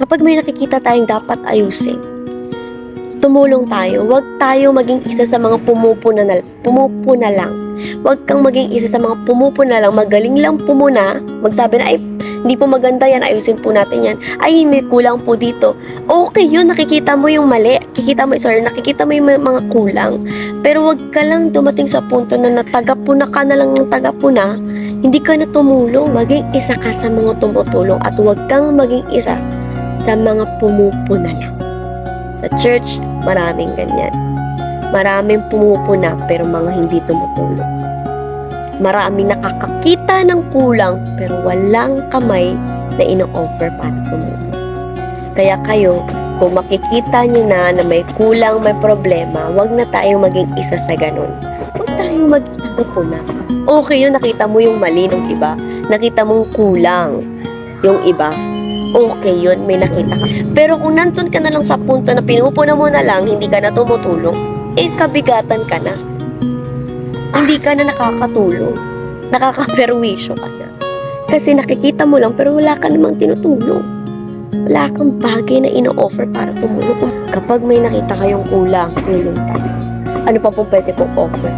kapag may nakikita tayong dapat ayusin, tumulong tayo. Huwag tayo maging isa sa mga pumupuna na, pumupuna lang. Huwag kang maging isa sa mga pumupuna lang. Magaling lang pumuna. Magsabi na, ay, hindi po maganda yan. Ayusin po natin yan. Ay, may kulang po dito. Okay yun. Nakikita mo yung mali. Nakikita mo, sorry, nakikita mo yung mga- kulang. Pero huwag ka lang dumating sa punto na natagapuna ka na lang ng tagapuna. Hindi ka na tumulong. Maging isa ka sa mga tumutulong. At huwag kang maging isa sa mga pumupuna lang. Sa church, maraming ganyan. Maraming pumupuna pero mga hindi tumutulong. Maraming nakakakita ng kulang pero walang kamay na ino-offer para tumulong. Kaya kayo, kung makikita nyo na na may kulang, may problema, wag na tayong maging isa sa ganun. Huwag tayong mag-isa. Okay yun, nakita mo yung mali ng iba. Nakita mong kulang yung iba. Okay yun, may nakita ka. Pero kung nandun ka na lang sa punto na pinupuna mo na lang, hindi ka na tumutulong, eh kabigatan ka na. Hindi ka na nakakatulong. Nakakaperwisyo ka na. Kasi nakikita mo lang pero wala ka namang tinutulong. Wala kang bagay na ino-offer para tumulong. Kapag may nakita kayong kulang, tulong tayo. Ano pa po pwede kong offer?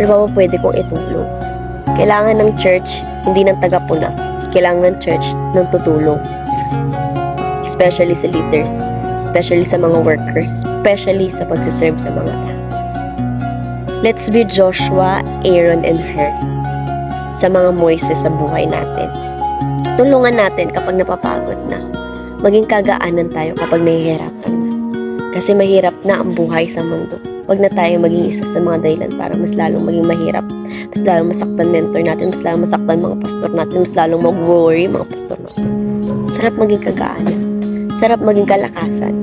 Ano pa po pwede kong itulong? Kailangan ng church, hindi ng tagapuna. Kailangan ng church ng tutulong. Especially sa leaders. Especially sa mga workers. Especially sa pagsiserve sa mga tao. Let's be Joshua, Aaron, and Her sa mga Moises sa buhay natin. Tulungan natin kapag napapagod na. Maging kagaanan tayo kapag nahihirapan na. Kasi mahirap na ang buhay sa mundo. Huwag na tayo maging isa sa mga dahilan para mas lalong maging mahirap. Mas lalong masaktan mentor natin, mas lalong masaktan mga pastor natin, mas lalong mag-worry mga pastor natin. Sarap maging kagaanan. Sarap maging kalakasan.